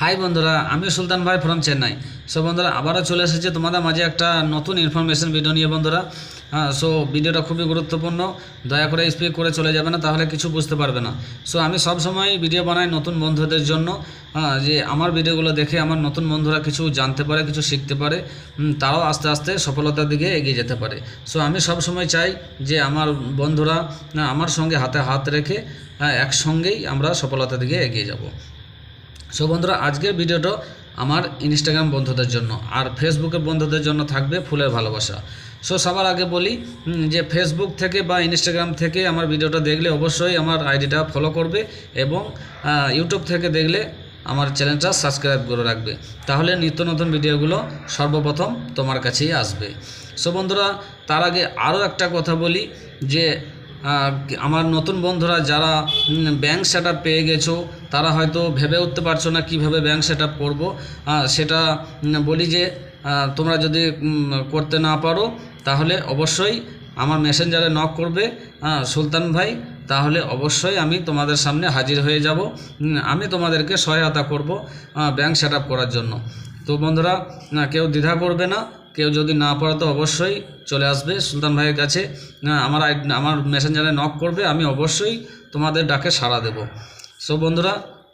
High বন্ধুরা আমি সুলতান ভাই ফ্রম চেন্নাই সো বন্ধুরা আবারও চলে এসেছে তোমাদের মাঝে একটা নতুন ইনফরমেশন ভিডিও নিয়ে বন্ধুরা। হ্যাঁ সো ভিডিওটা খুবই গুরুত্বপূর্ণ। দয়া করে স্পিক করে চলে যাবে না তাহলে কিছু বুঝতে পারবে না। সো আমি সব সময় ভিডিও বানাই নতুন বন্ধুদের জন্য। হ্যাঁ যে আমার ভিডিওগুলো দেখে আমার নতুন বন্ধুরা কিছু জানতে পারে কিছু শিখতে পারে তারাও আস্তে আস্তে সফলতার দিকে এগিয়ে যেতে পারে। সো আমি সব সময় চাই যে আমার বন্ধুরা আমার সঙ্গে হাতে হাত রেখে হ্যাঁ, একসঙ্গেই আমরা সফলতার দিকে এগিয়ে যাব। সো বন্ধুরা, আজকের ভিডিওটা আমার ইনস্টাগ্রাম বন্ধুদের জন্য আর ফেসবুকের বন্ধুদের জন্য থাকবে ফুলের ভালোবাসা। সো সবার আগে বলি যে ফেসবুক থেকে বা ইনস্টাগ্রাম থেকে আমার ভিডিওটা দেখলে অবশ্যই আমার আইডিটা ফলো করবে এবং ইউটিউব থেকে দেখলে আমার চ্যানেলটা সাবস্ক্রাইব করে রাখবে। তাহলে নিত্য নতুন ভিডিওগুলো সর্বপ্রথম তোমার কাছেই আসবে। সো বন্ধুরা, তার আগে আরও একটা কথা বলি, যে আমার নতুন বন্ধুরা যারা ব্যাংক সেট পেয়ে গেছো, তারা হয়তো ভেবে উঠতে পারছ না কীভাবে ব্যাংক সেট আপ করব সেটা বলি যে তোমরা যদি করতে না পারো, তাহলে অবশ্যই আমার মেসেঞ্জারে নক করবে। সুলতান ভাই, তাহলে অবশ্যই আমি তোমাদের সামনে হাজির হয়ে যাব। আমি তোমাদেরকে সহায়তা করব ব্যাংক সেট করার জন্য। তো বন্ধুরা, না, কেউ দ্বিধা করবে না, কেউ যদি না পারে তো অবশ্যই চলে আসবে। সুলতান ভাইয়ের কাছে আমার আমার মেসেঞ্জারে নক করবে, আমি অবশ্যই তোমাদের ডাকে সাড়া দেব। সো বন্ধুরা,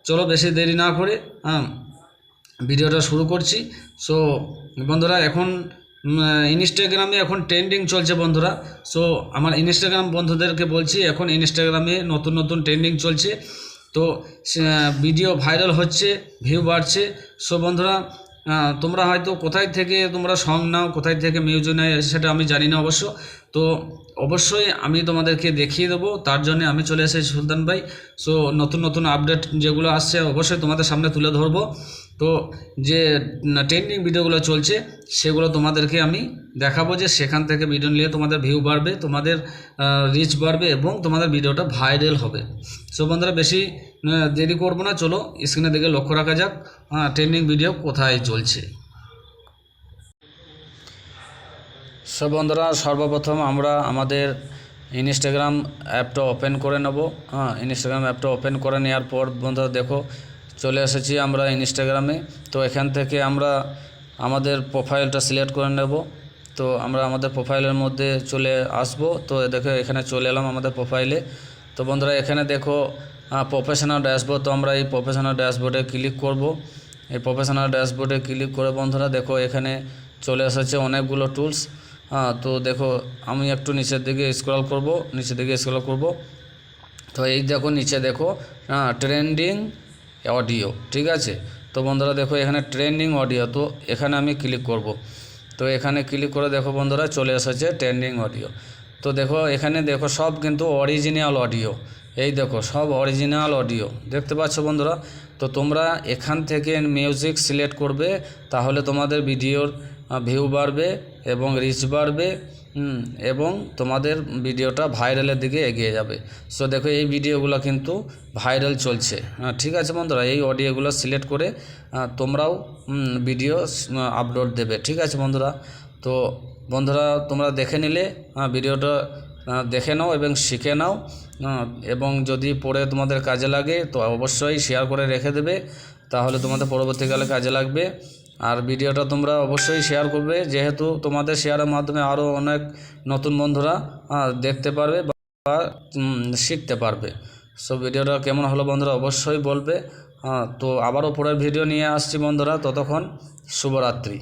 চলো বেশি দেরি না করে হ্যাঁ ভিডিওটা শুরু করছি। সো বন্ধুরা, এখন ইনস্টাগ্রামে এখন ট্রেন্ডিং চলছে বন্ধুরা। সো আমার ইনস্টাগ্রাম বন্ধুদেরকে বলছি, এখন ইনস্টাগ্রামে নতুন নতুন ট্রেন্ডিং চলছে। তো ভিডিও ভাইরাল হচ্ছে ভিউ বাড়ছে। সো বন্ধুরা তোমরা হয়তো কোথায় থেকে তোমরা সং নাও, কোথায় থেকে মিউজিক নাও সেটা আমি জানি না অবশ্য। তো অবশ্যই আমি তোমাদেরকে দেখিয়ে দেবো, তার জন্য আমি চলে এসেছি সুলতান ভাই। সো নতুন নতুন আপডেট যেগুলো আসছে, অবশ্যই তোমাদের সামনে তুলে ধরবো। তো যে ট্রেন্ডিং ভিডিওগুলো চলছে, সেগুলো তোমাদেরকে আমি দেখাবো যে সেখান থেকে ভিডিও নিলে তোমাদের ভিউ বাড়বে, তোমাদের রিচ বাড়বে এবং তোমাদের ভিডিওটা ভাইরাল হবে। সো বন্ধুরা, বেশি দেরি করব না, চলো স্ক্রিনে দিকে লক্ষ্য রাখা যাক ট্রেন্ডিং ভিডিও কোথায় চলছে। সো বন্ধুরা, সর্বপ্রথম আমরা আমাদের ইনস্টাগ্রাম অ্যাপটা ওপেন করে নেব। হ্যাঁ ইনস্টাগ্রাম অ্যাপটা ওপেন করে নেওয়ার পর বন্ধুরা দেখো চলে এসেছি আমরা ইনস্টাগ্রামে। তো এখান থেকে আমরা আমাদের প্রোফাইলটা সিলেক্ট করে নেব। তো আমরা আমাদের প্রোফাইলের মধ্যে চলে আসব। তো দেখো, এখানে চলে এলাম আমাদের প্রোফাইলে তো বন্ধুরা, এখানে দেখো প্রফেশনাল ড্যাশবোর্ড তো আমরা এই প্রফেশনাল ড্যাশবোর্ডে ক্লিক করব। এই প্রফেশনাল ড্যাশবোর্ডে ক্লিক করে বন্ধুরা, দেখো, এখানে চলে এসেছে অনেকগুলো টুলস হ্যাঁ তো দেখো, আমি একটু নিচের দিকে স্ক্রল করব, নিচের দিকে স্ক্রল করব। তো এই দেখো, নিচে দেখো হ্যাঁ ট্রেন্ডিং অডিও, ঠিক আছে? তো বন্ধুরা দেখো এখানে ট্রেন্ডিং অডিও তো এখানে আমি ক্লিক করব। তো এখানে ক্লিক করে দেখো বন্ধুরা চলে এসেছে ট্রেন্ডিং অডিও তো দেখো এখানে দেখো সব কিন্তু অরিজিনাল অডিও এই দেখো সব অরিজিনাল অডিও দেখতে পাচ্ছ বন্ধুরা? তো তোমরা এখান থেকে মিউজিক সিলেক্ট করবে, তাহলে তোমাদের ভিডিওর ভিউ বাড়বে এবং রিচ বাড়বে এবং তোমাদের ভিডিওটা ভাইরালের দিকে এগিয়ে যাবে। সো দেখো, এই ভিডিওগুলো কিন্তু ভাইরাল চলছে। ঠিক আছে বন্ধুরা, এই অডিওগুলো সিলেক্ট করে তোমরাও ভিডিও আপলোড দেবে। ঠিক আছে বন্ধুরা? তো বন্ধুরা, তোমরা দেখে নিলে ভিডিওটা দেখে নাও এবং শিখে নাও এবং যদি পরে তোমাদের কাজে লাগে, তো অবশ্যই শেয়ার করে রেখে দেবে। তাহলে তোমাদের পরবর্তীকালে কাজে লাগবে। আর ভিডিওটা তোমরা অবশ্যই শেয়ার করবে। যেহেতু তোমাদের শেয়ারের মাধ্যমে আরও অনেক নতুন বন্ধুরা দেখতে পারবে বা শিখতে পারবে। সো ভিডিওটা কেমন হলো বন্ধুরা অবশ্যই বলবে। তো আবারও পরের ভিডিও নিয়ে আসছি বন্ধুরা। ততক্ষণ শুভরাত্রি।